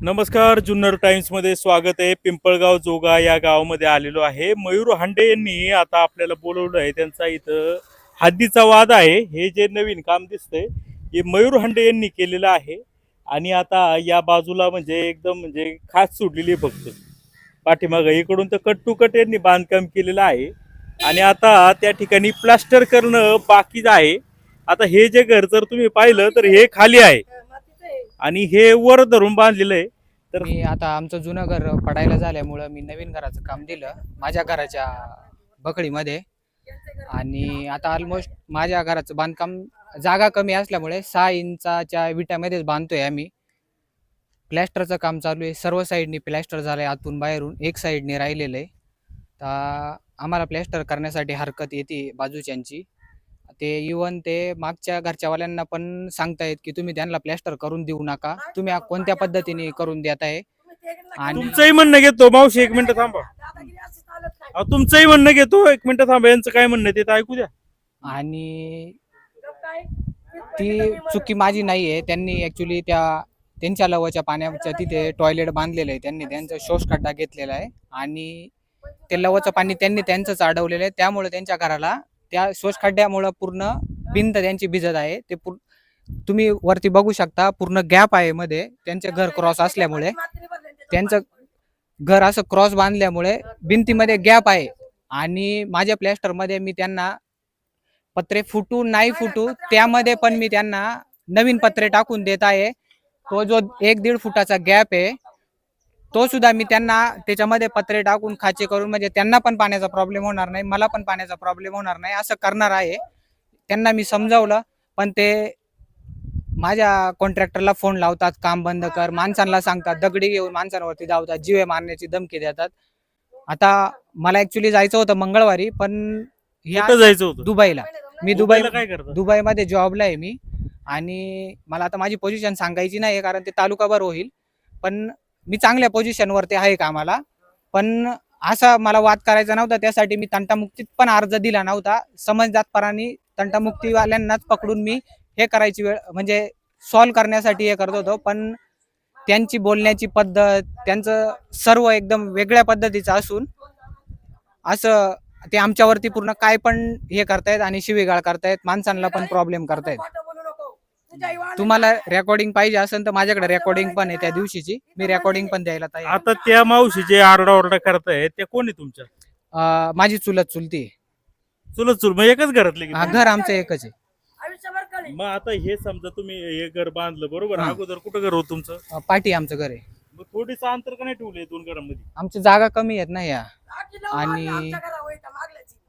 नमस्कार जुन्नर टाइम्समध्ये स्वागत आहे. पिंपळगाव जोगा या गावामध्ये आलेलो आहे. मयूर हांडे यांनी आता आपल्याला बोलवलं आहे. त्यांचा इथं हद्दीचा वाद आहे. हे जे नवीन काम दिसतंय हे मयूर हांडे यांनी केलेलं आहे. आणि आता या बाजूला म्हणजे एकदम म्हणजे खास सोडलेली फक्त. पाठीमागं इकडून तर कट टू कट यांनी बांधकाम केलेलं आहे. आणि आता त्या ठिकाणी प्लास्टर करणं बाकीच आहे. आता हे जे घर जर तुम्ही पाहिलं तर हे खाली आहे. आणि हे वर धरून बांधलेलं आहे. तर मी आता आमचं जुनं घर पडायला झाल्यामुळं मी नवीन घराचं काम दिलं माझ्या घराच्या बकळीमध्ये. आणि आता ऑलमोस्ट माझ्या घराचं बांधकाम जागा कमी असल्यामुळे सहा इंचाच्या विटामध्येच बांधतोय आम्ही. प्लॅस्टरचं काम चालू आहे. सर्व साईडनी प्लॅस्टर झालं आहे आतून बाहेरून. एक साईडने राहिलेलं आहे. तर आम्हाला प्लॅस्टर करण्यासाठी हरकत येते बाजूच्यांची. ते इवन ते मागच्या घरच्यावाल्यांना पण सांगतायत की तुम्ही त्यांना प्लॅस्टर करून देऊ नका. तुम्ही आ- कोणत्या पद्धतीने करून देत आहे आणि तुमचंही म्हणणं घेतो मावशी एक मिनिट थांबा. अहो, तुमचंही म्हणणं घेतो एक मिनिट थांबा यांचं काय म्हणणं आहे ते तर ऐकू द्या. आणि ती चुकी माझी नाही आहे त्यांनी ऍक्च्युली त्या त्यांच्या लवाच्या पाण्याच्या तिथे टॉयलेट बांधलेलं आहे. त्यांनी त्यांचा शोष खड्डा घेतलेला आहे. आणि ते लवाचं पाणी त्यांनी त्यांचंच अडवलेलं आहे. त्यामुळे त्यांच्या घराला त्या शोषखड्ड्यामुळं पूर्ण भिंत त्यांची भिजत आहे. ते तुम्ही वरती बघू शकता पूर्ण गॅप आहे मध्ये. त्यांचे घर क्रॉस असल्यामुळे. त्यांचं घर असं क्रॉस बांधल्यामुळे भिंतीमध्ये गॅप आहे. आणि माझ्या प्लॅस्टरमध्ये मी त्यांना पत्रे फुटू नाही फुटू त्यामध्ये पण मी त्यांना नवीन पत्रे टाकून देत आहे. तो जो एक दीड फुटाचा गॅप आहे तो सुद्धा मी त्यांना त्याच्यामध्ये पत्रे टाकून खाचे करून म्हणजे त्यांना पण पाण्याचा प्रॉब्लेम होणार नाही मला पण पाण्याचा प्रॉब्लेम होणार नाही असं करणार आहे. त्यांना मी समजावलं पण ते माझ्या कॉन्ट्रॅक्टरला फोन लावतात काम बंद कर माणसांना सांगतात दगडी घेऊन माणसांवरती धावतात जीवे मारण्याची धमकी देतात. आता मला ऍक्च्युली जायचं होतं मंगळवारी पण जायचं होतं? दुबईला. मी दुबई मुंबईला काय करता? दुबईमध्ये जॉबला आहे मी. आणि मला आता माझी पोझिशन सांगायची नाही कारण ते तालुकाभर होईल. पण मी चांगल्या पोझिशनवरती आहे कामाला. पण असा मला वाद करायचा नव्हता त्यासाठी मी तंटामुक्तीत पण अर्ज दिला नव्हता. समजदातपणाने तंटामुक्तीवाल्यांनाच पकडून मी हे करायची वेळ म्हणजे सॉल्व करण्यासाठी हे करत होतो. पण त्यांची बोलण्याची पद्धत त्यांचं सर्व एकदम वेगळ्या पद्धतीचं असून असं ते आमच्यावरती पूर्ण काय पण हे करतायत आणि शिवीगाळ करतायत माणसांना पण प्रॉब्लेम करतायत. तुम्हाला रेकॉर्डिंग पाहिजे असेल तर माझ्याकडे रेकॉर्डिंग पण आहे त्या दिवशीची. मी रेकॉर्डिंग पण द्यायला तयार आहे. आता त्या मावशी जे आरडाओरडा करताय ते कोण आहे तुमच्या? अं, माझी चुलत चुलती आहे. चुलत चुल मग एकच घरातले हा? घर आमचं एकच आहे. मग आता हे समजा तुम्ही हे घर बांधलं बरोबर? हा. अगोदर कुठं घर होत तुमचं? अं, पाठी आमचं घर आहे. मग थोडीचं अंतर का नाही ठेवलंय दोन घरांमध्ये? आमची जागा कमी आहेत ना या. आणि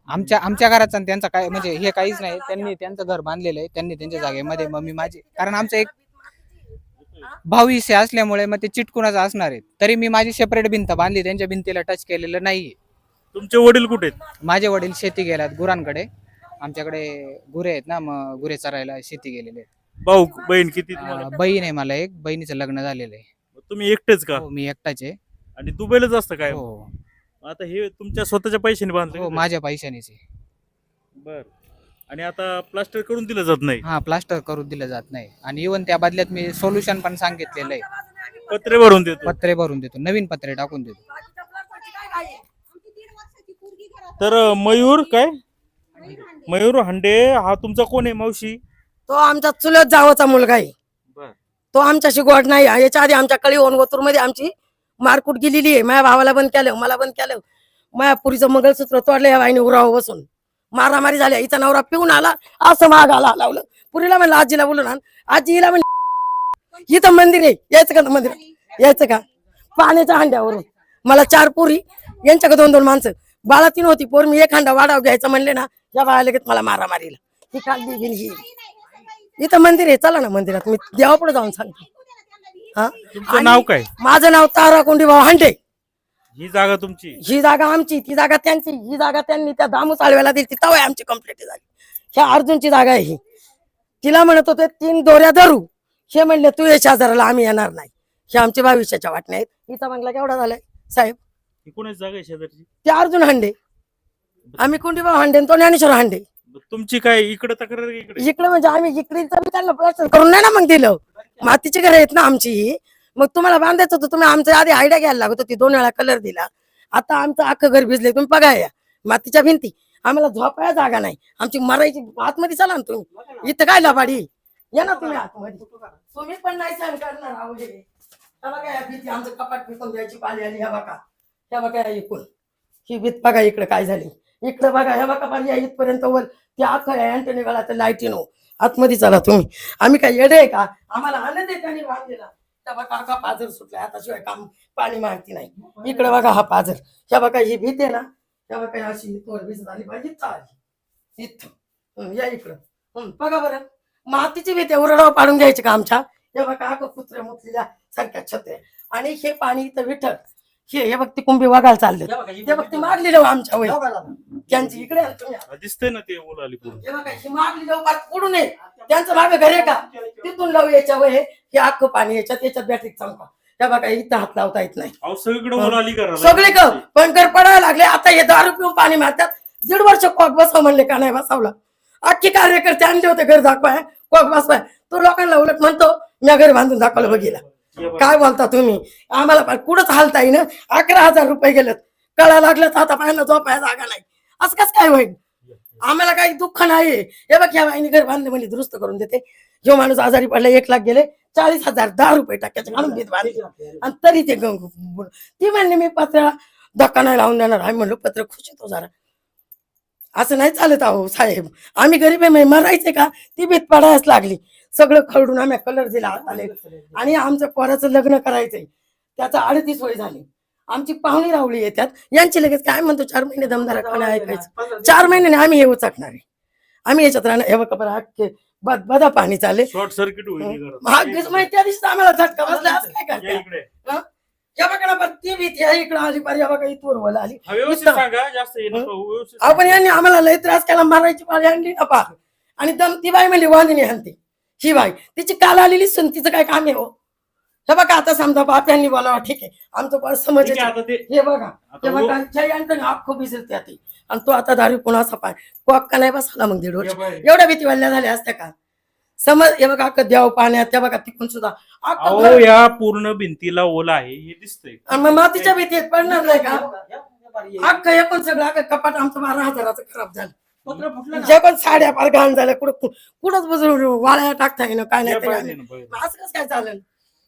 आमच्या आमच्या घराचं आणि त्यांचं काय म्हणजे हे काहीच नाही. त्यांनी त्यांचं घर बांधलेलं आहे. त्यांनी त्यांच्या जागेमध्ये मग मी माझी कारण आमचं एक भाऊ हिस्से असल्यामुळे मग ते चिटकुणाचं असणार आहे तरी मी माझी सेपरेट भिंत बांधली. त्यांच्या भिंतीला टच केलेलं नाहीये. तुमचे वडील कुठे आहेत? माझे वडील शेती गेल्यात गुरांकडे. आमच्याकडे गुरे आहेत ना मग गुरे चरायला शेती गेलेले आहेत. भाऊ बहीण किती तुम्हाला? अं, बहीण आहे मला एक. बहिणीचं लग्न झालेलं आहे. तुम्ही एकटेच का? हो मी एकटाच आहे. आणि दुबईलाच असतं काय? हो. आता हे तुमच्या स्वतःच्या पैशाने बांधलं हो? माझ्या पैशानेच आहे. बर. आणि आता प्लास्टर करून दिलं जात नाही? हा प्लास्टर करून दिलं जात नाही. आणि इवन त्या बदल्यात मी सोल्युशन पण सांगितलेलं आहे. पत्रे भरून देतो. पत्रे भरून देतो. नवीन पत्रे टाकून देतो. तर अं, मयूर काय? मयूर हांडे हा तुमचा कोण आहे मावशी? तो आमचा चुलत जावाचा मुलगा आहे. बर. तो आमच्याशी गोड नाही. याच्या आधी आमच्या कळी ओनवतूरमध्ये आमची मारकूट गेलेली आहे. माझ्या भावाला बंद केलं मला बंद केलं. माझ्या पुरीचं मंगळसूत्र तोडलं या बाईने उराव बसून. मारामारी झाल्या हिचा नवरा पिऊन आला असं माग आला लावलं. पुरीला म्हणलं आजीला बोलून आण आजीला म्हणलं इथं मंदिर आहे. यायचं का मंदिर? यायचं का? पाण्याच्या हांड्यावरून. मला चार पुरी यांच्याकडे दोन दोन माणसं. बाळा तीन होती पोर. मी एक हांडा वाढाव घ्यायचं म्हणले ना या बाळा लगेच मला मारामारीला. ही काल ही इथं मंदिर आहे. चला ना मंदिरात. मी देवापुढे जाऊन सांगते. हा? तुमचं नाव काय? माझं नाव तारा कोंडी भाऊ हांडे. ही जागा तुमची? ही जागा आमची ती जागा त्यांची ही जागा त्यांनी त्या दामू चालव्याला दिली ती तवय आमची कंप्लीट झाली. ह्या अर्जुनची जागा आहे ही. तिला म्हणत होते तीन दोऱ्या धरू. हे म्हणले तू ये शेजाराला आम्ही येणार नाही. हे आमचे भविष्याच्या वाटण्या आहेत. हिचा बंगला केवढा झालाय साहेब? ही कोणाची जागा आहे शेजारची? ते अर्जुन हांडे. आम्ही कुंडीभाऊ हांडे आणि तो ज्ञानेश्वर हांडे. तुमची काय इकडे तक्रार आहे इकडे? इकडे म्हणजे आम्ही इकडे त्यांना प्लास्टर करून नाही ना मग दिलं. मातीची घर आहेत ना आमची ही. मग तुम्हाला बांधायचं होतं तुम्ही आमच्या आधी आयडिया घ्यायला लागत होती दोन वेळा कलर दिला. आता आमचं अख्खं घर भिजले तुम्ही बघा या. मातीच्या भिंती. आम्हाला झोपायला जागा नाही. आमची मरायची आतमध्ये चला ना तुम्ही. इथं काय लबाडी? या ना तुम्ही आतमध्ये. तुम्ही पण नाही सहन करणार अहो हे. हे बघा या भीती आमचं कपाट फेकून द्यायची पाली आली ह्या बघा. ह्या बघा या इकून. ही भीत बघा इकडे काय झाली. इकडे बघा ह्या बघा पाली या इथपर्यंत वर. ते अख्खं अँटनी गळा तर लाईटीनो आतमध्ये चला तुम्ही. आम्ही काय येडे आहे का? आम्हाला आनंद आहे त्यांनी बांधलेला त्या बघा का पाजर सुटला आता शिवाय काम पाणी माहिती नाही. इकडे बघा हा पाजर. ह्या बघा ही भीत आहे ना? ह्या बघा अशी तोर भिजत आली पाहिजे. इथं. इथं या इकडं. बघा बरं. मातीची भीत आहे. उरडाव पाडून घ्यायची का आमच्या? हे बघा का कुत्र्या मुतलेल्या सारख्या छत्र्या. आणि हे पाणी इथं विठल हे हे बघ ती कुंभी वागायला चालले ते बघ ती मागलेलं आमच्या वय त्यांची इकडे आहे ना तुम्ही. हा, दिसतंय ना ते ओल आली पूर्ण हे बघा ही मागली जाऊ पार ये. त्यांचं मागं घर आहे का? तिथून लावू याच्या वय हे अख्खं पाणी याच्यात याच्यात बॅटरी चमका त्या बघा इथं हात लावता येत नाही. अहो सगळीकडे ओल आली करा सगळे ग पंकर पडायला लागले. आता हे दारू पिऊन पाणी मारतात. दीड वर्ष कॉक बसव म्हणले का नाही बसवला? अख्खे कार्यकर्ते आणले होते घर दाखवाय. कॉक बसवाय तो लोकांना उलट म्हणतो मी घर बांधून दाखवलं बघिला. काय बोलता तुम्ही? आम्हाला पण कुठंच हालता येईन. अकरा हजार रुपये गेलेत. कळा लागलं तर आता पाहायला झोपाय जागा नाही. असं कसं काय होईल? आम्हाला काही दुःख नाही हे बघ या बाईने घर बांधले म्हणजे दुरुस्त करून देते. जो माणूस आजारी पडला एक लाख गेले. चाळीस हजार दहा रुपये टाक्याचे घालून भीत बांधले. आणि तरी ते ती म्हणली मी पत्र धक्का नाही लावून देणार. आम्ही म्हणलो पत्र खुश येतो जरा. असं नाही चालत आहो साहेब. आम्ही गरीब आहे मरायचे का? ती भीत पडायच लागली. सगळं खरडून आम्ही कलर दिला हाताले आणि आमचं पोराचं लग्न करायचंय. त्याचा अडतीस वय झाली. आमची पाहुणी रावळी येतात यांची लगेच काय म्हणतो चार महिने दमदारा ऐकायचं. चार महिन्याने आम्ही हे उचकणार आहे. आम्ही याच्यात राहणार. हे बघा बरं अख्खे बद बदा पाणी चालले. शॉर्ट सर्किट हे माहिती त्या दिवशी आम्हाला झटका बसला. असं काय या करते आपण. यांनी आम्हाला लय त्रास केला मारायची पाळी आणली ना पा आणि दम ती बाई म्हणली वांदणी आणते ही बाई तिची काल आलेली सून तिचं काय काम आहे हो? हे बघा आता समजा बाप यांनी बोलावा ठीक आहे. आमचं पण समज ठीक आहे, आता ते हे बघा आता हे बघा जय आणतं ना अख्खो भिजल त्या ती आणि तो आता दारू पुन्हा असा पाय? कॉक का नाही बसला मग दीड वर्ष. बाई. एवढ्या भीती वाढल्या झाल्या असत्या का? समज हे बघा अख्खं देव पाण्यात त्या बघा तिकून सुद्धा. अख्खं अहो घर- या पूर्ण भिंतीला ओल आहे हे दिसतंय. आणि मग मातीच्या भीतीत पडणार नाही का? अख्खं हे पण सगळं अख्खं कपाट आमचं बारा हजाराचं खराब झालं. जे पण साड्या फार घाण झाल्या. कुठं कुठंच बसून वाळ्या टाकता येईन काय नाही ते असं कसं काय चालेल?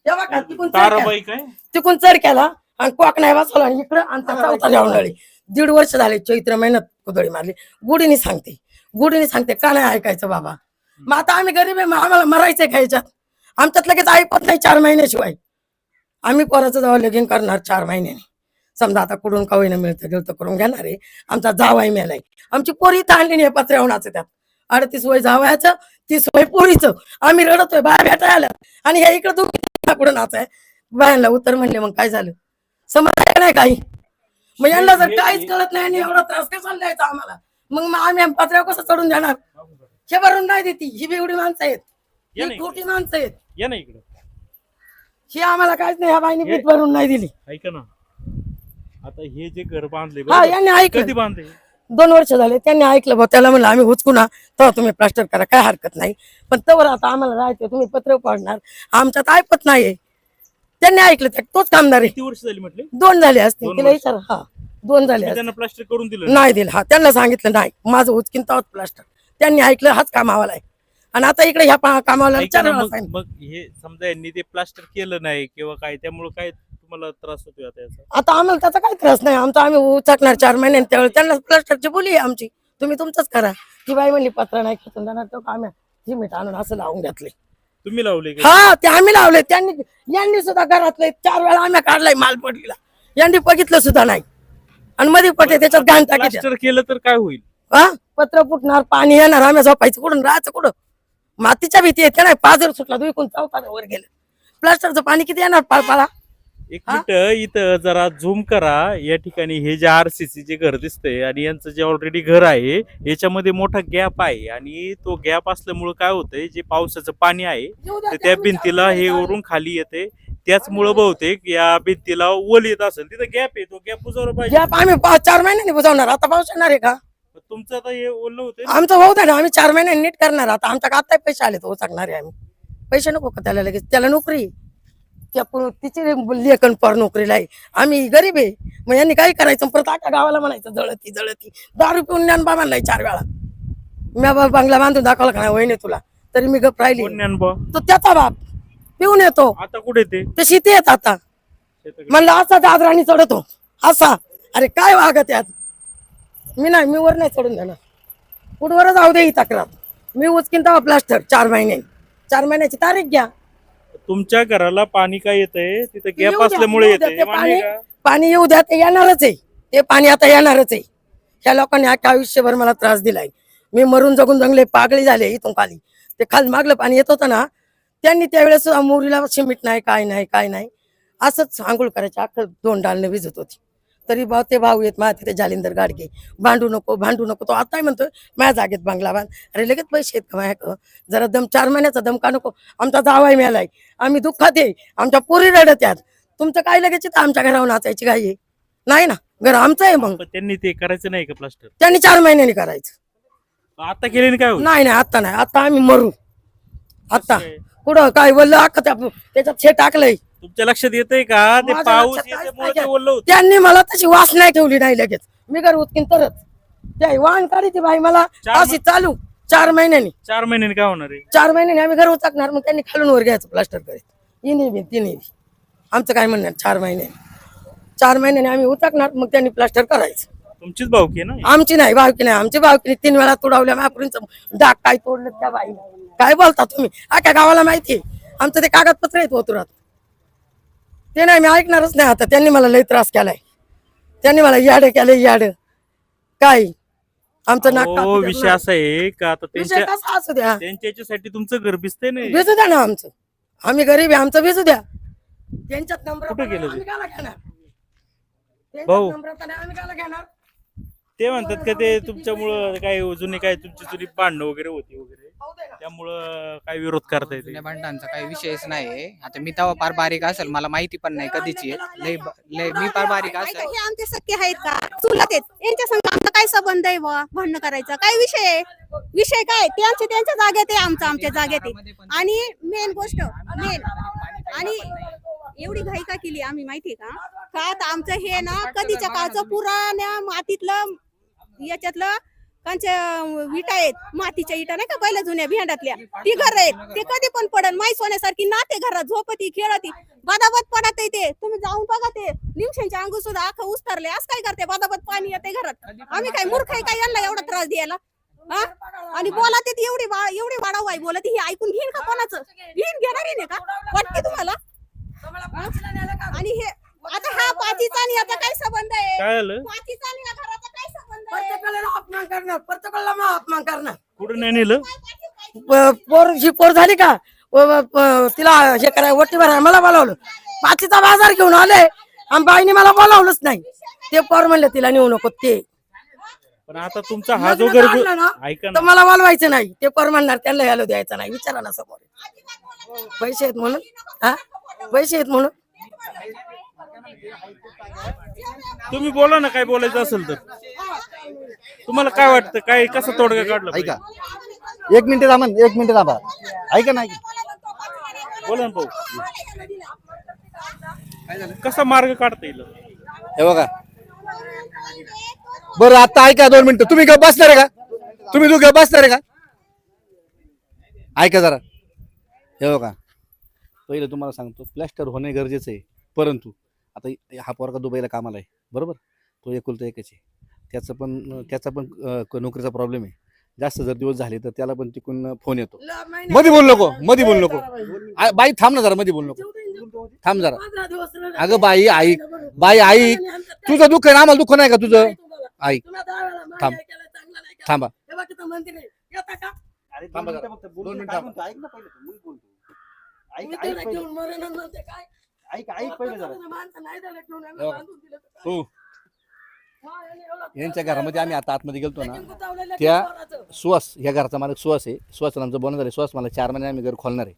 हे बघा तिकून चढ केला. ताराबाई काय? तिकून चढ केला आणि कोक नाही बसवला आणि इकडं आणि त्या चौथा जाऊन दीड वर्ष झाले चैत्र महिन्यात कुदळी मारली. गुढीने सांगते. गुढीने सांगते का नाही ऐकायचं बाबा? मग आता आम्ही गरीब आहे मग आम्हाला मरायचंय खायच्यात आमच्यात लगेच ऐकत नाही चार महिन्याशिवाय. आम्ही पोराचं जावं लगीन करणार चार महिन्याने. समजा आता कुठून का होईना मिळतं गेलं करून घेणार आहे. आमचा जावाई मेलाय आमची पोरी आणली नाही पत्र्यावणाचं त्यात. अडतीस वय जावयाचं तीस वय पोरीचं. आम्ही रडतोय बाहेर भेटायला आल्या आणि ह्या इकडे तुम्ही कुठं नाचाय बायांना उत्तर म्हणले मग काय झालं? समजलं नाही काही? मग यांना जर काहीच कळत नाही आणि एवढा त्रास कसा द्यायचा आम्हाला? मग मग आम्ही पत्र्यावर कसं चढून देणार हे भरून नाही देती. ही बेवडी माणसं आहेत. ही खोटी माणसं आहेत. ही आम्हाला काहीच नाही. ह्या बाईने हे- भरून नाही दिली. ऐका ना. आता हे जे घर बांधले हा? यांनी कधी ऐकलं बांधले? दोन वर्ष झाले त्यांनी ऐकलं त्याला म्हणलं आम्ही उचकू ना तेव्हा तुम्ही प्लास्टर करा काय हरकत नाही. पण तवर आता आम्हाला राहायचं तुम्ही पत्र पाडणार आमच्यात ऐकत नाहीये. त्यांनी ऐकलं त्या तोच कामदार आहे. किती वर्ष झाली म्हटले? दोन झाले असतील दोन तिला वर्ष. विचार हा दोन झाले तुम्ही असतील. त्यांना प्लास्टर करून दिलं? नाही दिलं. हा त्यांना सांगितलं नाही माझं उचकीन तोच प्लास्टर. त्यांनी ऐकलं हाच कामावाला आहे. आणि आता इकडे ह्या पा- कामावाला ऐका ना, विचारायला मग सांगितलं. मग हे समजा यांनी ते प्लास्टर केलं नाही किंवा काय त्यामुळे काय तुम्हाला त्रास होतोय आता याचा? आता आम्हाला त्याचा काही त्रास नाही. आमचा आम्ही उचकणार चार महिन्यांनी त्यावेळेस त्यांना प्लास्टरची बोली आहे आमची. तुम्ही तुमचंच करा. ती बाई म्हणली पत्र नाही खेचून देणार तो आम्ही सिमेंट आणून असं लावून घेतले तुम्ही लावले का? हा ते आम्ही लावले. त्यांनी यांनी सुद्धा घरातले चार वेळा आम्ही काढलाय माल पडलेला. यांनी बघितलं सुद्धा नाही. आणि मध्ये पडले त्याच्यात घाण टाकी प्लास्टर केलं तर काय होईल? हा? पत्र फुटणार पाणी येणार आम्ही झोपायचं कुठून? राहायचं कुठं? मातीच्या भीती येते नाही पाजर सुटला तुम्ही कोण वर गेलं. प्लास्टरचं पाणी किती येणार पाळपाळा? एक हा? मिनिट इथं जरा झूम करा. या ठिकाणी हे जे आरसीसी चे घर दिसतंय आणि यांचं जे ऑलरेडी घर आहे याच्यामध्ये मोठा गॅप आहे. आणि तो गॅप असल्यामुळे काय होतंय जे पावसाचं पाणी आहे तर त्या भिंतीला हे वरून खाली येते. त्याचमुळं बहुतेक या भिंतीला ओल येत असेल. तिथं गॅप आहे तो गॅप बुजवला पाहिजे. गॅप आम्ही पाच चार महिन्यांनी बुजवणार. आता पाऊस येणार आहे का? तुमचं आता हे ओलं होतंय ना. आमचं होऊ द्या ना आम्ही चार महिन्यांनी नीट करणार. आता आमच्या आता पैसे आले तो सांगणार आहे आम्ही. पैसे नको का त्याला लगेच? त्याला नोकरी आहे. त्या पो- तिची लेखन पर नोकरीला आहे. आम्ही गरीब आहे. मग यांनी काय करायचं? परत आख्या गावाला म्हणायचं जळती जळती. दारू पिऊन ज्ञानबा म्हणलाय चार वेळा. मी बाबा बंगला बांधून दाखवला का नाही? वहिनी तुला. तरी मी गप राहिली. ज्ञानबा तो त्याचा बाप. पिऊन येतो. आता कुठे ते? ते शेती येत आता. शेताकडे. म्हणलं असा दादराणी चढतो. असा. अरे काय वागत यात? मी नाही मी वर नाही चढून देणार कुठवर जाऊ दे ही तक्रार. मी उचकीन तेव्हा प्लास्टर चार महिने. चार महिन्याची तारीख घ्या. तुमच्या घराला पाणी काय येतंय? तिथं येऊ गॅप असल्यामुळे येते ते पाणी पाणी येऊ द्या ते येणारच आहे. ते पाणी आता येणारच आहे. ह्या लोकांनी अख्ख्या आयुष्यभर मला त्रास दिलाय. मी मरून जगून जंगले पागळी झाले इथून खाली. ते खाली मागलं पाणी येत होतं ना त्यांनी त्यावेळेस मोरीला शिमिट नाही काय नाही काय नाही. असंच आंघोळ करायचे अख्खं दोन डालने विजत होती. तरी भाऊ ते भाऊ येत माझ्या तिथे जालिंदर गाडगे. भांडू नको भांडू नको. तो आताही म्हणतोय माझ्या जागेत बंगला बांध. अरे लगेच पैसे आहेत का माझ्याकडं? जरा दम चार महिन्याचा दम का नको. आमचा जावाई मिळालाय आम्ही दुःखात आहे. आमच्या पोरी रडत आहेत. तुमचं काय लगेच आमच्या घरावर नाचायची घाई आहे? नाही ना? घर आमचं आहे मग. त्यांनी ते करायचं नाही का प्लास्टर त्यांनी चार महिन्यांनी करायचं. आता केले काय नाही नाही आता नाही. आता आम्ही मरू. आता? कुठं? काय बोललं? अख्खं त्या त्याच्यात हे टाकलंय. तुमच्या लक्षात येतंय का? ते माझ्या पाऊस लक्षात काहीच येत्यामुळे नाही. ते ओलं होतं. त्यांनी मला तशी वास नाही ठेवली नाही लगेच मी घर उचकीन तरच. त्या वाहन काढी बाई मला. चार अशी चालू. चार महिन्यांनी. चार महिन्याने काय होणार आहे? चार महिन्यांनी आम्ही घर उचकणार. मग त्यांनी खालून वर घ्यायचं प्लास्टर करीत. बी तिन्ही बी. आमचं काय म्हणणार चार महिन्याने. चार महिन्याने आम्ही उचकणार. मग त्यांनी प्लास्टर करायचं. तुमचीच भावकी आहे ना आमची नाही भावकी नाही. आमची भावकी तीन वेळा तुडवल्या. महापुरींचं डाक काय तोडलं त्या बाई काय बोलता तुम्ही? अख्या गावाला माहिती आहे. आमचं ते कागदपत्र आहेत ओतुरात ते नाही मी ऐकणारच नाही आता. त्यांनी मला लई त्रास केलाय. त्यांनी मला याड केलं याड. काय? आमचं नाक हो विषय द्या. असा आहे का आता विषय त्यांच्या कसा असू द्या. त्यांच्या याच्यासाठी तुमचं घर भिजतंय नाही भिजू द्या ना आमचं. आम्ही गरीब आहे आमचं भिजू द्या. त्यांच्यात नंबर कुठे गेलं ते? आम्ही काला घेणार? भाऊ. त्यांच्यात नंबर आता नाही, आम्ही काला घेणार? ते म्हणतात का ते तुमच्यामुळं काय जुनी काय तुमची जुनी भांडणं वगैरे होती वगैरे. त्यामुळं काय विरोध करता येते जुन्या भांडणांचा काही विषयच नाही आता मी तेव्हा फार बारीक असेल मला माहिती पण नाही कधीची आहे. लय ब- लय मी फार बारीक ऐका, असेल. हे आमचे सख्खे आहेत का? चुलत आहेत. यांच्या संग आमचा काय संबंध आहे बुवा? भांडण करायचा. काय विषय आहे? विषय काय? त्यांचे त्यांच्या जागेत आहे आमचं आमच्या जागेत आहे. आणि मेन गोष्ट मेन आणि एवढी घाई का केली आम्ही माहितीये का? का आता आमचं हे ना कधीच्या काळचं पुराण्या मातीतलं याच्यातलं कांच्या विटा आहेत मातीच्या इटा नाही का पहिल्या जुन्या भिंडातल्या ती घर आहेत. ते कधी पण पडन. माई सोन्यासारखी नाते घरात झोपती खेळती. बादाबत पडत आहे ते. तुम्ही जाऊन बघा ते. लिमशेंच्या अंगू सुद्धा अख्खं उस्तरले. असं काय करते? बादाबत पाणी येते घरात. आम्ही काय मूर्ख आहे काय यांना एवढा त्रास द्यायला? हा? आणि बोला ते एवढी बा- एवढी वाढाव आहे बोला ती हे ऐकून घेईन का कोणाचं? घेईन घेणार नाही का? वाटते तुम्हाला? आणि हे आता हा पाचीचा आणि याचा काय संबंध आहे? काय आलं पाचीचा करणार प्रत्येकाला मग अपमान करणार. कुठं नाही नेलं? प- पोर ही पोर झाली का? व- व- प- तिला हे कराय वट्टी भराय मला बोलावलं. पाचीचा बाजार घेऊन आले आणि बाईने मला बोलावलंच नाही. ते पोर म्हणले तिला नेऊ नको ते. पण आता तुमचा हा जो आणलं ना, ऐका तर ना मला बोलवायचं नाही. ते पोर म्हणणार त्यांना यायला द्यायचं नाही. विचारा ना समोर. पैसे आहेत म्हणून? हा? पैसे आहेत म्हणून? तुम्ही बोला ना काय बोलायचं असेल तर. तुम्हाला काय वाटतं? काय कसा तोडगा काढला ऐका. पाहिजे? एक मिनिट थांबा एक मिनिट थांबा. ऐका ना ऐका. बोला ना भाऊ. कसा मार्ग काढता येईल? हे बघा. बरं आता ऐका दोन मिनिटं. तुम्ही गप बसणार आहे का? तुम्ही तू गप बसणार आहे का? ऐका जरा. हे बघा. पहिलं तुम्हाला सांगतो प्लॅस्टर होणे गरजेचं आहे. परंतु आता हा पोरगा दुबईला कामाला आहे. बरोबर? तो एकुलता एकच आहे. त्याचं पण त्याचा पण नोकरीचा प्रॉब्लेम आहे. जास्त जर दिवस झाले तर त्याला पण तिकडून फोन येतो. मध्ये बोलू नको मध्ये बोलू नको. बाई. थांब ना जरा मध्ये बोलू नको. थांब जरा. अगं बाई आई बाई आई तुझं दुःख आहे ना? आम्हाला दुःख नाही का तुझं? ऐक थांब. थांबा. थांबा जरा. यांच्या घरामध्ये आम्ही आता आतमध्ये गेलतो ना त्या सुहास ह्या घराचा मालक सुहास आहे. सुहास आमचं बोलणं झालं सुहास मला चार महिने आम्ही घर खोलणार आहे.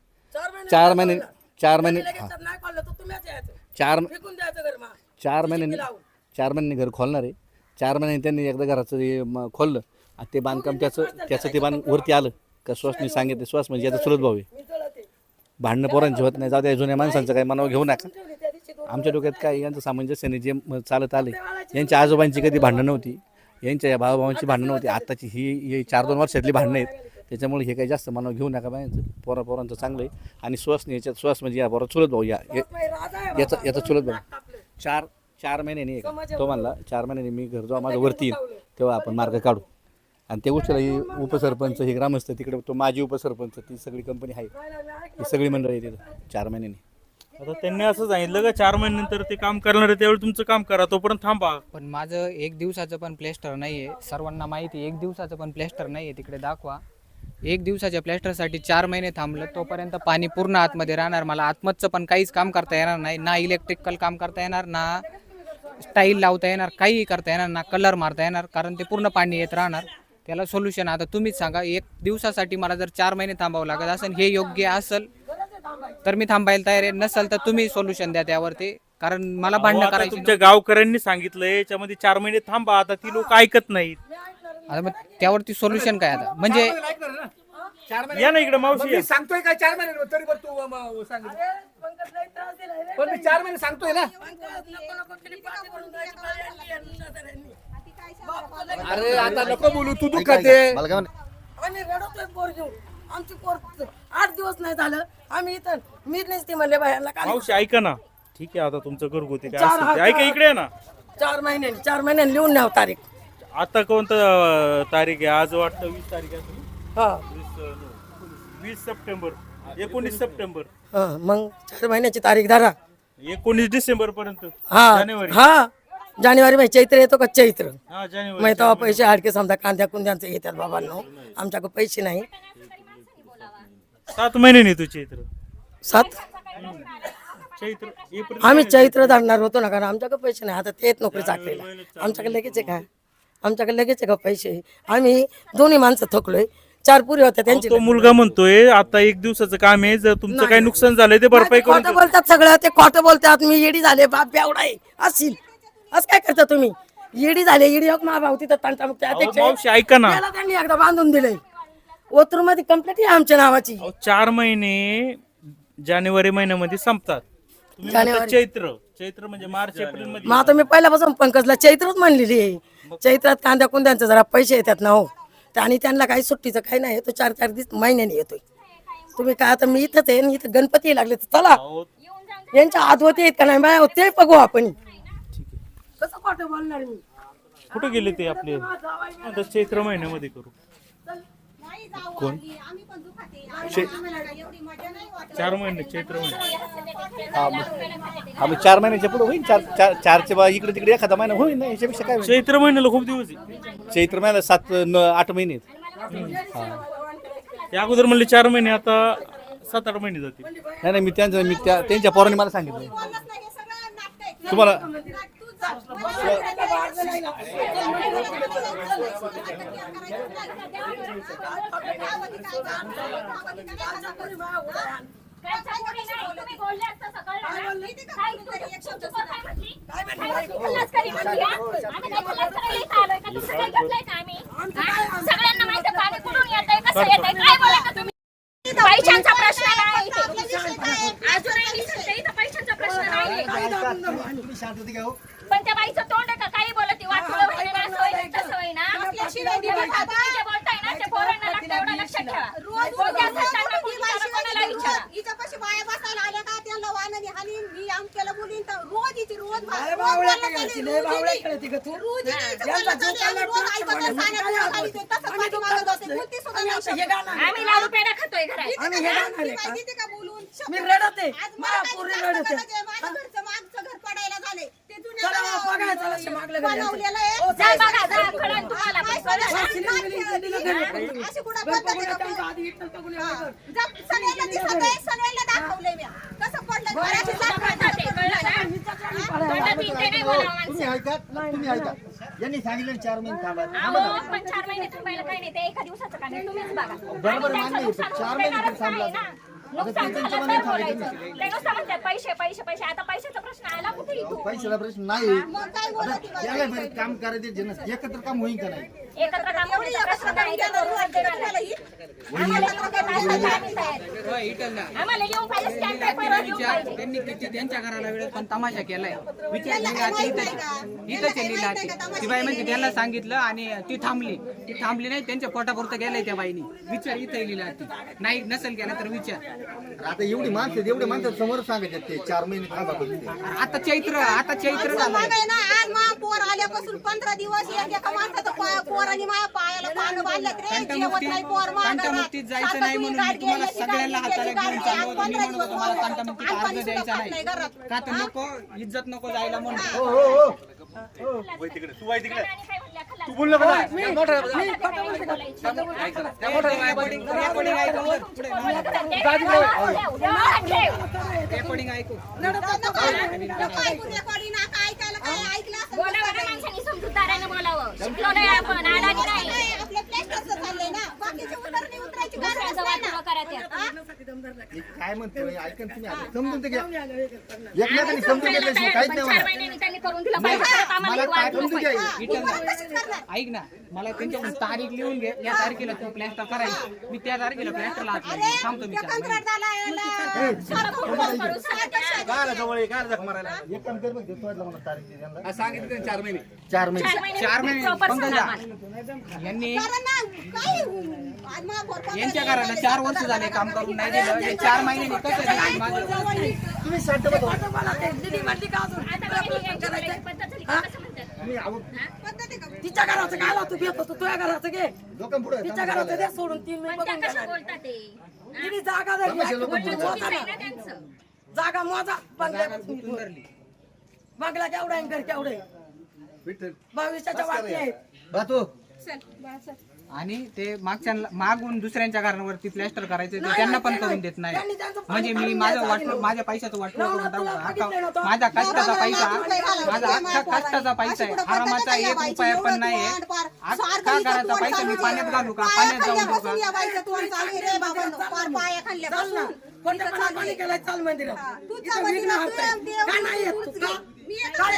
चार महिने चार महिने. चार चार महिन्यांनी चार महिन्यांनी घर खोलणार आहे. चार महिन्यांनी त्यांनी एकदा घराचं खोललं. आणि ते बांधकाम त्याचं त्याचं ते बांध वरती आलं. का सुहासने सांगितलं सुहास म्हणजे याचा चुलत भाऊ आहे. भांडणं पोरांची होत नाही जाऊ द्या जुन्या माणसांचं काही मनावर घेऊ नका. आमच्या डोक्यात काय यांचं सामंजस्याने जे चालत आले यांच्या आजोबांची कधी भांडणं नव्हती. यांच्या या भावाभावांची भांडणं नव्हती. आत्ताची ही ही चार दोन वर्षातली भांडणं आहेत. त्याच्यामुळे हे काही जास्त मनावर घेऊ नका बायांचं पोरा पोरांचं चांगलं आहे. आणि श्वासने याच्यात श्वास म्हणजे या पोरा चुलत भाऊ या याचा याचा चुलत भाऊ. चार चार महिन्यानी एक. तो म्हणला चार महिन्यानी मी घर जेव्हा माझं वरती येईल. तेव्हा आपण मार्ग काढू. आणि त्या गोष्टीला ही उपसरपंच हे ग्रामस्थ तिकडे तो माजी उपसरपंच ती सगळी कंपनी आहे. ही सगळी मंडळी आहे तिथं. चार महिन्यांनी आता त्यांनी असं सांगितलं का चार महिन्यानंतर ते काम करणार आहे त्यावेळी तुमचं काम करा तोपर्यंत थांबा. पण माझं एक दिवसाचं पण प्लेस्टर नाही आहे सर्वांना माहिती आहे, एक दिवसाचं पण प्लेस्टर नाही आहे तिकडे दाखवा. एक दिवसाच्या प्लॅस्टरसाठी चार महिने थांबलं तोपर्यंत पाणी पूर्ण आतमध्ये राहणार. मला आतमधचं पण काहीच काम करता येणार नाही. ना इलेक्ट्रिकल काम करता येणार ना स्टाईल लावता येणार काहीही करता येणार ना कलर मारता येणार कारण ते पूर्ण पाणी येत राहणार. त्याला सोल्युशन आता तुम्हीच सांगा एक दिवसासाठी मला जर चार महिने थांबावं लागत असेल हे योग्य असेल तर मी थांबायला तयार आहे. नसेल तर तुम्ही सोल्युशन द्या त्यावरती. कारण मला अहो, भांडणं आता करायची तुमच्या गावकऱ्यांनी सांगितलंय याच्यामध्ये चार महिने थांबा आता ती लोक ऐकत नाहीत. आता मग त्यावरती सोल्युशन काय आता? म्हणजे या ना इकडे मावशी या. मी सांगतोय का चार महिने? तरी पण तू म- सांग पण मी चार महिने सांगतोय ना. अरे आता नको बोलू तू दुखत आहे. मला काय म्हणे- आमची पोर आठ दिवस नाही झालं. आम्ही इथं मी नसते म्हणले काल. मावशी ऐका ना. ठीक आहे आता तुमचं घरगुती काय चार असेल ते. हात- ऐका इकडे या ना. चार महिन्यांनी चार महिन्यांनी लिहून न्याव तारीख. आता कोणतं तारीख आहे? आज वाटतं वीस तारीख आहे हा. वीस अं, वीस सप्टेंबर. एकोणीस सप्टेंबर. हा मग चार महिन्याची तारीख धरा. एकोणीस डिसेंबर पर्यंत. हा जानेवारी. हा. जानेवारी मध्ये चैत्र येतो का? चैत्र. हा मग तेव्हा पैसे हाडके समजा कांद्या कुंद्यांचे येतात बाबांनो. आमच्याकडे पैसे नाही. सात महिन्यानी तू चैत्र. सात? चैत्र एप्रिल. आम्ही चैत्र धरणार होतो ना कारण आमच्याकडे पैसे नाही. आता तेच नोकरी चाकरीला आमच्याकडे लगेच आहे का? आमच्याकडे लगेच आहे का पैसे? आम्ही दोन्ही माणसं थकलोय. चार पुरी होत्या त्यांची. तो मुलगा म्हणतोय आता एक दिवसाचं काम आहे जर तुमचं काही नुकसान झालंय ते भरपाई करून खोटं बोलतात सगळं. ते खोटं बोलतात. मी येडी झाले बाप बेवडा आहे. असतील असं काय करता तुम्ही? येडी झाले येडी हो मा भाऊ तिथं मावशी ऐका ना. त्याला त्यांनी एकदा बांधून दिलंय. ओतूरमध्ये कंप्लीट आहे आमच्या नावाची. अहो, चार महिने जानेवारी महिन्यामध्ये संपतात. तुम्ही म्हणता जानेवारी. चैत्र. चैत्र म्हणजे मार्च एप्रिलमध्ये मग आता मी पहिल्यापासून पंकजला चैत्रच म्हणलेली आहे. चैत्रात कांद्या कुंद्यांचं जरा पैसे येतात ना हो. आणि त्यांना काही सुट्टीचं काही नाही तो चार चार दिवस महिन्याने येतोय. तुम्ही काय आता मी इथंच आहे आणि इथं गणपती लागले तर चला. अहो, यांच्या आदवती आहेत का नाही बाय ते बघू आपण. कसं खोटं बोलणार मी? कुठे गेले ते आपले? आता चैत्र महिन्यामध्ये करू. कोण नाही. चार महिने चैत्र महिने हा मग हा मग चार महिन्याच्या पुढे होईल चार चार चारच्या बा इकडे तिकडे एखादा महिना होईल ना याच्यापेक्षा काय होईल? चैत्र महिन्याला खूप दिवस आहे चैत्र महिन्याला सात न आठ महिने आहेत. त्या अगोदर म्हणले चार महिने आता सात आठ महिने जातील नाही नाही मी त्यांचं मी त्या त्यांच्या पोरांनी मला सांगितलं बोलत नाही, हे सगळं नाटक आहे. तुम्हाला. सगळ्यांना माहिती पाणी कुठून कसं काय तुम्ही पैशांचा प्रश्न नाही. अजूनही पैशांचा प्रश्न नाही. पण त्या बाईचं तोंड आहे का काही बोलत वाटलं वगैरे असं होईना, तसं होईना. तुम्ही जे बोलताय ना ते पोरांना लागतं एवढं लक्षात ठेवा रोज बोलते उठून असताना ती कोणी बाई विचारा, शिवाय कोणाला रोज विचारा. हिच्यापाशी बाया बसायला आल्या का त्यांना वाहनाने हानीन मी आमच्याला बोलीन तर रोज हिची रोज हिची- का हिची बोलणं चालू, ऐकत तसंच आम्ही. बोलती सुद्धा नाही हे शब्द. लाडू पेढा खातोय घरात इथं आम्ही तर हे काय गाणं आहे ती का? का बोलून? शब्द मी रडते. आज माझ्या मला पोरी काही रडते. घरचं मागचं घर पडायला झालंय. ते जुन्या चला घरावर बघा, चला शे मागलं घरी यांचं. बनवलेलं आहे. हो, जा काय बघा, जा, सांगितलं? कळलं तुम्हाला पण. काय हा, सांगितलं? सिनेमा बिनेमा दिलं घरी. अशी कुठं गणपती पद्धत आहे का? त्यांचा आधी इथं टाकून यावं लागलं. जप सगळ्यांना दिसत आहे, सगळ्यांना दाखवलंय म्या. कसं पडलं घराची जात कळतं ते, कळलं ना? तोंडात येते नाही बोलावं माणसं. तुम्ही ऐका तुम्ही ऐका यांनी सांगितलं चार महिने थांबा अहो, पण चार महिने थांबायला काही नाही ते एका दिवसाचं काम आहे तुम्हीच बघा बरोबर आणि मान्य आहे, त्यांचं पण चार महिने थांबला नाही ना. नुकसान झालं तर बोलायचं. ते नुसतं म्हणतात पैसे पैसे पैसे आता पैशाचा प्रश्न आला कुठे इथून पैशाला प्रश्न नाही मग काय बोलत ती बाई? याला बरं काम करायचे. एकत्र काम होईल का नाही एकत्र काम. आम्हाला पाहिजे पाहिजे. त्यांनी त्यांच्या घराला वेळेत पण तमाशा केलाय. विचार इथंच लिहिला बाई म्हणजे त्यांना सांगितलं आणि ती थांबली. ती थांबली नाही त्यांच्या पोटापुरतं गेलंय त्या बाईनी. विचार इथं लिहिला ती. नाही नसेल केला तर विचार. आता एवढी माणसं एवढे माणसं समोर सांगायचे ते चार महिने थांबा. आता चैत्र आता चैत्र आज मा पोर आल्यापासून पंधरा दिवस एक एका माणसाचं पाय- पोरांनी माझ्या पायाला पानं बांधलं रे जेवत नाही पोर मागं राहत. कंटामुक्तीत जायचं नाही म्हणून मी तुम्हाला सगळ्यांना हाताला घेऊन गाठ चालू होतो. मी. म्हणून आज कंटामुक्तीत पंधरा अर्ज द्यायचा खात नाही. का तर नको इज्जत नको जायला म्हणून. हो हो हो. वय तिकडे तू वय तिकडे. तू बोललं का रेकॉर्डिंग रेकॉर्डिंग ऐकू पुढे रेकॉर्डिंग ऐकू. नको. ऐकू रेकॉर्डिंग, बोलावं. ना समजूतदारानं बोलावं. शिकलो नाही आपण अडाणी नाही. काय आपलं प्लॅस्टरचं चाललंय ना. बाकीचे उतरणी उतरायची गरज दुसऱ्यांचं नाही वाटलं ना. करायचं मी काय म्हणतो ऐका ना तुम्ही आता समजून तर घ्या. एकमेकांनी समजून घेतल्याशिवाय काहीच नाही चार होणार. महिन्यांनी त्यांनी करून दिलं पाहिजे. परत आम्हाला मला एक काय वाद समजू नको. द्या मी इटलला. पण तशीच करणार. ऐक ना मला त्यांच्याकडून तारीख लिहून घे. या तारखेला तू प्लॅस्टर करायची. मी त्या तारखेला अरे लावेन. थांबतो मी त्या चार महिने. कंत्राटदाराला याला सारं फोन करू, सारं कशाला? काय जवळ? आहे, काय जख मारायला एक काम कर मग देतो वाटलं मला तारीख दे त्यांना. आज सांगितलं त्यांनी चार महिने. चार महिने. चार महिने. यांनी ना, यांच्या घराला झाले, चार वर्ष झाले काम करून नाही दिलं. हे चार माझं तुम्ही? तिच्या घराचं काय लावतो? घेतो तू तुझ्या घराचं घे. तिच्या घराचं दे सोडून. तीन ते? तिने जागा जागा मोजा. बंगल्या बंगला केवढा आहे घर केवढे. भविष्याच्या वाटणी आहेत. आणि ते मागच्या मागून दुसऱ्यांच्या घरावरती प्लॅस्टर करायचं ते त्यांना पण ते करून. देत नाही म्हणजे मी माझं वाटलं. माझ्या पैशाचं वाटलं करून टाकू. माझा कष्टाचा पैसा माझा अख्खा. कष्टाचा पैसा आहे या एक? रुपया पण नाही. अख्खा घराचा पैसा मी पाण्यात. घालू का पाण्यात जाऊ खाल्ल्यापासून का या बाईचं तोंड चालू चाल मंदिरात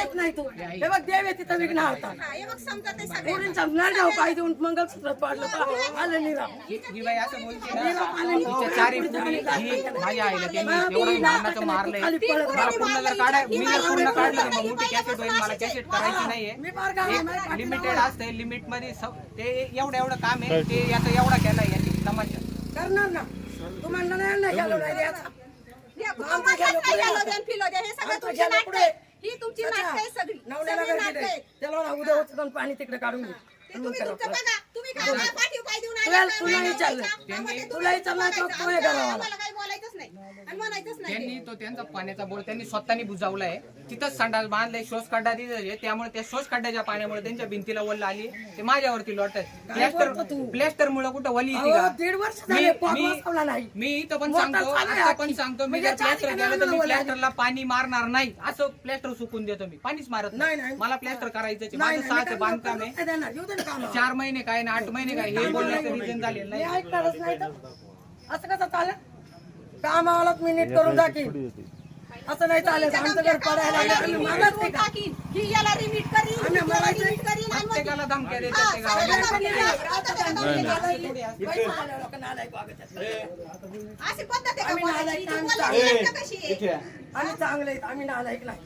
नाही येत तू नाही. येत तू. हे बघ देव आहे तिथं विघ्न हा, हे सगळ्यांना. पोरींचा नळ जाऊ काय देऊन मंगलसूत्र पाडलं तर आलं निरा ही ही बाई असं बोलते ना तिच्या चारी पुरी ही माझ्या आईला त्यांनी एवढं मारण्याचं मारलंय. मला पूर्ण जर काढाय मी जर पूर्ण काढलं तर मग मोठी कॅसेट होईल मला कॅसेट करायची नाहीये. एक लिमिटेड असते लिमिटमध्ये सब- ते एवढं एवढं काम आहे ते याचा एवढा केलाय यांनी तमाशा. करणार ना. तू म्हणलं नाही नाही द्यायचा. हे. हे आमचं गेलं पुढे. ही तुमची नाटकं आहे सगळी नवऱ्याला सगळी नाटकं. आहेत. त्याला उद्या उचलून पाणी तिकडे काढून घे तुम्ही तुमचं बघा तुम्ही काय मला पाठीव पाय देऊन आले तुला- काय तुला मला विचारलं. बोलायचं? त्यांनी- आम्हाला तुला विचारलं तर बोलायचं. तू हे आमच्या- करावं. आम्हाला काही बोलायचंच नाही आणि म्हणायचंच नाही त्यांनी तो त्यांचा पाण्याचा बोल त्यांनी स्वतःनी बुजावलाय तिथंच संडास बांधलाय शोष खड्डा तिथे त्यामुळे त्या शोष खड्ड्याच्या पाण्यामुळे त्यांच्या भिंतीला वल्ल आली ते माझ्यावरती लोट प्लॅस्टर प्लॅस्टर मुळे कुठं वली येते अहो, का दीड वर्ष मी झाले पोट मी- बसवला नाही मी इथं पण सांगतो चालू आहे आता पण आखी. सांगतो मी म्हणजे जर प्लॅस्टर केलं तर मी प्लॅस्टरला पाणी मारणार नाही असं प्लॅस्टर सुकून देतो मी पाणीच मारत नाही, नाही नाही. मला प्लॅस्टर करायचं नाही, माझं नाही, सहाचं बांधकाम आहे देणार? येऊ दे ना कामावर. चार महिने काय ना आठ महिने काय हे बोलण्याचं रिझन झालेलं मी नाही ऐकणारच नाही तर. असं कसं चालेल? कामाला मी नीट करून टाकीन. असं नाही चालेल आमचं घर पडायला लागलं, आम्ही मागत नाही का? प्रत्येकाला धमक्या देतात ते गावाला. पैसे नालायक वागत आम्ही? नालायक नाही, आम्ही? आम्ही चांगले आहेत आम्ही नालायक नाही.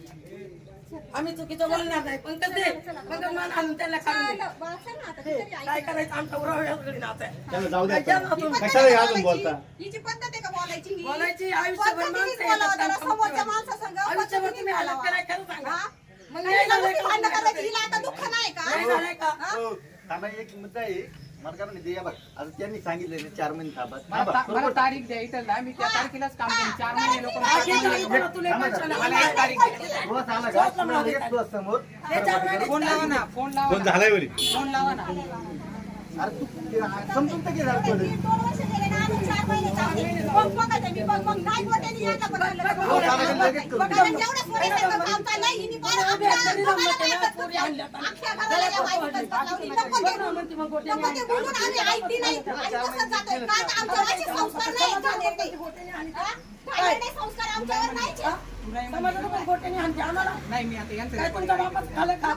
आम्ही चुकीचं बोलणार नाही पण कसे पण मान आणून त्याला काढून दे. हे, काय करायचं आमचा उराव याचकडे नातं आहे. त्याला जाऊ द्या काय केलं तुम्ही? पद्धत कशाला आहे का अजून बोलायची? बोलता? हिची पद्धत आहे का बोलायची ही? बोलायची आयुष्यभर पद्धतीनेच माणसं बोलावं येतात जरा त्यांना समोरच्या समजतं. माणसासंग आयुष्यभर पद्धतीने तुम्ही हालत बोलावं. केलाय खरं सांगा. हा? मग नाही हिला झालंय दुखी का? भांडणं करायची, हिला आता दुःख नाही का नाही झालंय का? हो, थांबा, एक मुद्दा आहे मला काय म्हणते या बघ. आता त्यांनी सांगितलेले चार महिने थांबा. मला. ता- मला तारीख द्या इथं मी त्या तारखेलाच काम करेन. चार महिने लोक. मला एक तारीख द्या दिवस आला का? तुम्हाला लगेच दिवस समोर चार महिने फोन लावा ना. फोन लावा ना. झालाय बरी फोन लावा ना. अरे तू ते समजून तर घे थोडं. समाजाला पण हाणते आम्हाला. नाही मी आता यांचं काय तुमचा बापाच झालं का?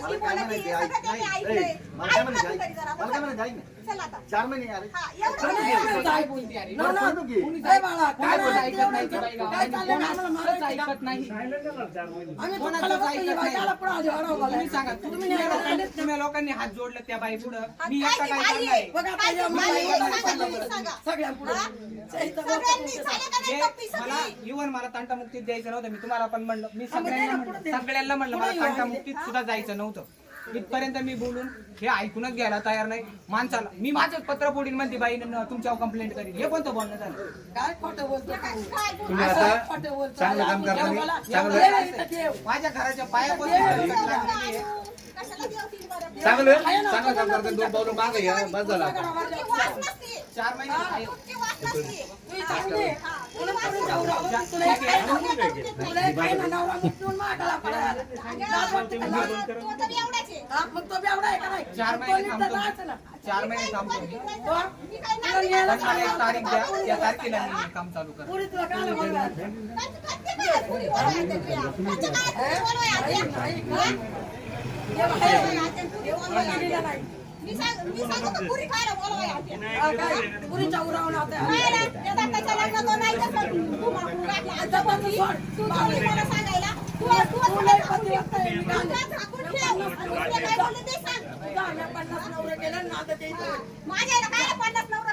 काय मला काय बोलत आहे, ऐक सगळं त्यांनी ऐकलंय. मला काय ऐक जरा, मला काय चल आता. चार महिने हा, एवढं बोलते अरे. ना, ना. बोलतो की. ए बाळा, काय ऐकत नाही ती काय बाई चाललंय गावामध्ये. ना, आम्हाला मारायचं कोणाचंच का? ऐकत नाही आम्ही कोणाचंच बसलो, ऐकत ही नाही. पुढं. तुम्ही सांगा तुम्ही लोकांनी. तुम्ही लोकांनी हात जोडले त्या बाई पुढं मी काय एकटा ती काय बाई करणार आहे? आहे? बघा, काय ती ताई, आम्हाला बाई आहे? एवढं सांगा तुम्ही. सगळ्यांपुढं. हा? सहित सगळ्यांनी बघा, झालं का नाही जे कप्पी मला सगळी? इव्हन मला तंटामुक्तीत द्यायचं नव्हतं मी तुम्हाला पण म्हणलं मी हा, सगळ्यांना. म्हणलं सगळ्यांना म्हणलं मला. तंटामुक्तीत सुद्धा जायचं नव्हतं इथपर्यंत मी बोलून हे ऐकूनच घ्यायला तयार नाही माणसाला मी माझंच पत्र फोडीन म्हणते बाईनं तुमच्यावर कंप्लेंट करीन हे कोणतं बोलणं झालं काय खोटं बोलतो? बोलतो? तुम्ही आता खोटं. चांगलं काम चांगलं-. माझ्या घराच्या बरं? चांगलं चांगलं काम करताना दोन पावलं मागे या बस झाला. चार महिने आहे. तुमची वास नसते. तू चांगली आहे. हा, तुला कोणी नवरा बघ, तुला एक आहे ना? तुला एक आहे ना नवरा मग पिऊन मागायला पडायला. लाज वाटते का लाज? तू तर एवढाच आहे. हा, मग तो बेवडा आहे का नाही? चार तो महिने नीट थांबतो राहायचं ना. चार महिने थांबतो मी तो- मी काय तुला नाव यायला पण मला एक तारीख द्या. त्या तारखेला मी काम चालू करा माझ्या काय पन्नास नवरा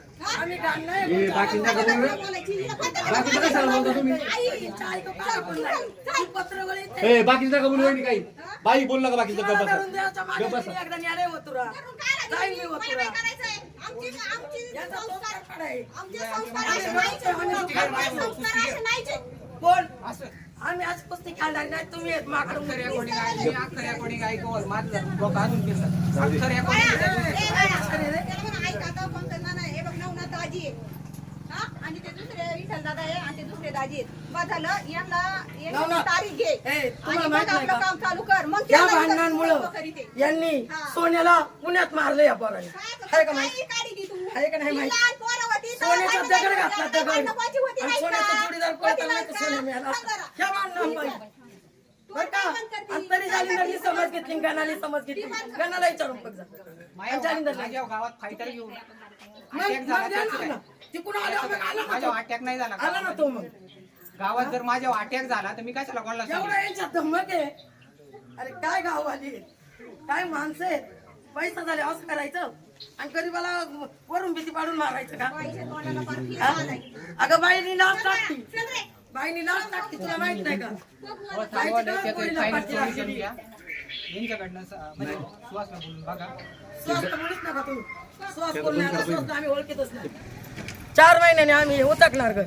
हे? हा? हे बाकीच्या का बोलू? बाकीचं ए बाकीचं बोलू काही बाई बोल नका बाकीचं हो हो नाहीचे. कोण असं आम्ही आज कुस्ती खेळणार नाही तुम्ही माकडून अख्खं रेकॉर्डिंग ऐकवलं माझं डोकं अजून केलं अख्खं बाया, रेकॉर्डिंग ए बाया, त्याला म्हणा, ऐक आता कोण करणार नाही. हे बघ नवनाथ दाजी आहे. हा? आणि ते दादा आहे आणि ते दुसरे दाजी आहेत बस झालं यांना यांची नवनाथ. तारीख घे ए, आणि तुम्हाला मग माहीत नाही आपलं का? काम चालू कर मग या त्याला भांडणांमुळं इथं करीत आहे. यांनी हा. सोन्याला पुण्यात मारलं या पोराने आहे का माहिती काही काढी ती तू. आहे का नाही ती माहिती? लहान पोरं होती, तेव्हा सोन्याचा भांडणं दगड नाही घातला होती. दगड भांडणं कोणाची होती आणि नाही सोन्याचा का? जोडीदार होती पळताना नाही तर का? सोन्या मिळाला सांग जरा. ह्या भांडणां पाहिजे बरं का आणि तरी झाली नरली समज घेतली गणाली समज घेतली गणाला विचारून बघ जा. माझ्या आणि झाली नरली. माझ्या गावात फायटर घेऊन मग अटॅक झाला मग द्या त्याचं ना काय? आला. तिकडून आला मग आला ना माझ्या तो. अटॅक नाही झाला आला ना तो मग. गावात जर माझ्या अटॅक झाला तर मी कशाला कोणाला सांगू? एवढा यांच्यात धमक आहे. अरे काय गाव आली काय माणसं आहेत? पैसा झाले असं करायचं? आणि गरीबाला वरून भीती पाडून मारायचं का? हा? अगं बाईनी लाच टाकती. बाईनी लाच टाकती तुला माहीत नाही का? हो, बाईची थांबवा, गरज त्याचं पोरीला final पाठी solution लागली. घ्या. यांच्याकडनं स- म्हणजे सुहासला बोलून बघा. श्वास तर बोलूच नका श्वास श्वास तर आम्ही ओळखीतच नाही. चार महिन्याने आम्ही हे उचकणार घर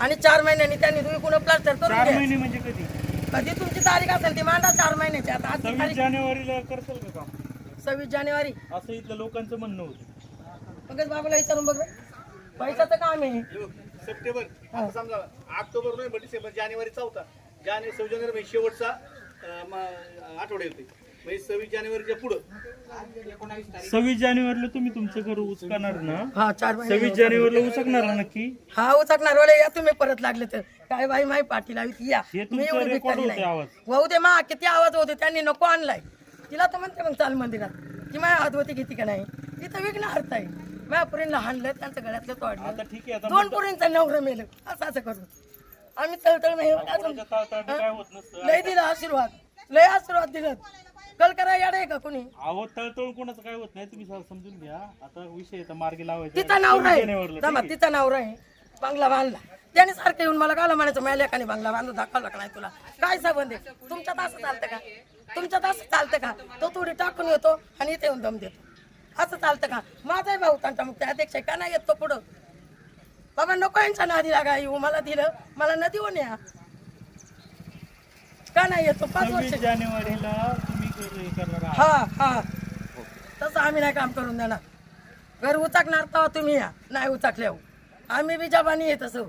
आणि चार महिन्यांनी त्यांनी तुम्ही कुणा प्लास्टर करून चार द्या. महिने म्हणजे कधी? कधी तुमची तारीख असेल ती मांडा चार महिन्याची. आता आजची सव्वीस तारीख जानेवारीला करताल का काम? सव्वीस जानेवारी. असं इथलं लोकांचं म्हणणं होतं. मगच बाबाला विचारून बघ पैशाचं काम आहे. सप्टेंबर आता समजा ऑक्टोबर नोव्हेंबर डिसेंबर जानेवारी चौथा. जानेवारी सव्वीस जानेवारी म्हणजे शेवटचा अं, म- आठवडा येते म्हणजे सव्वीस जानेवारीच्या पुढं. सव्वीस जानेवारीला तुम्ही तुमचं घर उचकणार ना? हा चार महिने सव्वीस जानेवारीला उचकणार ना नक्की? हा उचकणार. वाले या तुम्ही परत लागले तर. काय बाई माही पाठी लावी या. हे मी रेकॉर्ड होते नाही. आवाज. वाहू दे मा किती आवाज होते त्यांनी नको आणलाय. तिला तर म्हणते मग चाल मंदिरात. ती माझ्या हात होती किती का नाही? इथं विघ्न अर्थ आहे. माझ्या पुरीला हाणलं त्यांचं गळ्यातलं आता तोडलं ठीक आहे दोन पुरींचं नवरं मेलं. असं असं करून आम्ही तळतळ नाही लय दिला आशीर्वाद. लय आशीर्वाद दिलं. कल करा याड का कुणी? अहो तळतळ कोणाचं काय होत नाही तुम्ही समजून घ्या. आता विषय मार्गी लावायचा तिचा नवरा आहे. थांबा, ठीक आहे? तिचा नवरा आहे. बांगला बांधला. त्याने सारखं येऊन मला काला म्हणायचं माझ्या लेखाने बांगला बांधून दाखवला का नाही तुला? काय संबंध आहे? तुमच्यात असं चालतं का? तुमच्यात असं चालतं का? तो थोडी टाकून येतो आणि इथे येऊन दम देतो. असं चालतं का? माझाही भाऊ तंटा मुक्त अध्यक्ष आहे. का नाही येत तो पुढं? बाबा नको यांच्या नादी लागा येऊ. मला दिलं. मला नदी होऊन या का नाही येतो पाच वर्ष सव्वीस जानेवारीला तुम्ही हा हा. तसं आम्ही नाही काम करून देणार. घर उचाकणार तेव्हा तुम्ही या. नाही उचाकल्या आम्ही बी जबानी आहे तसं.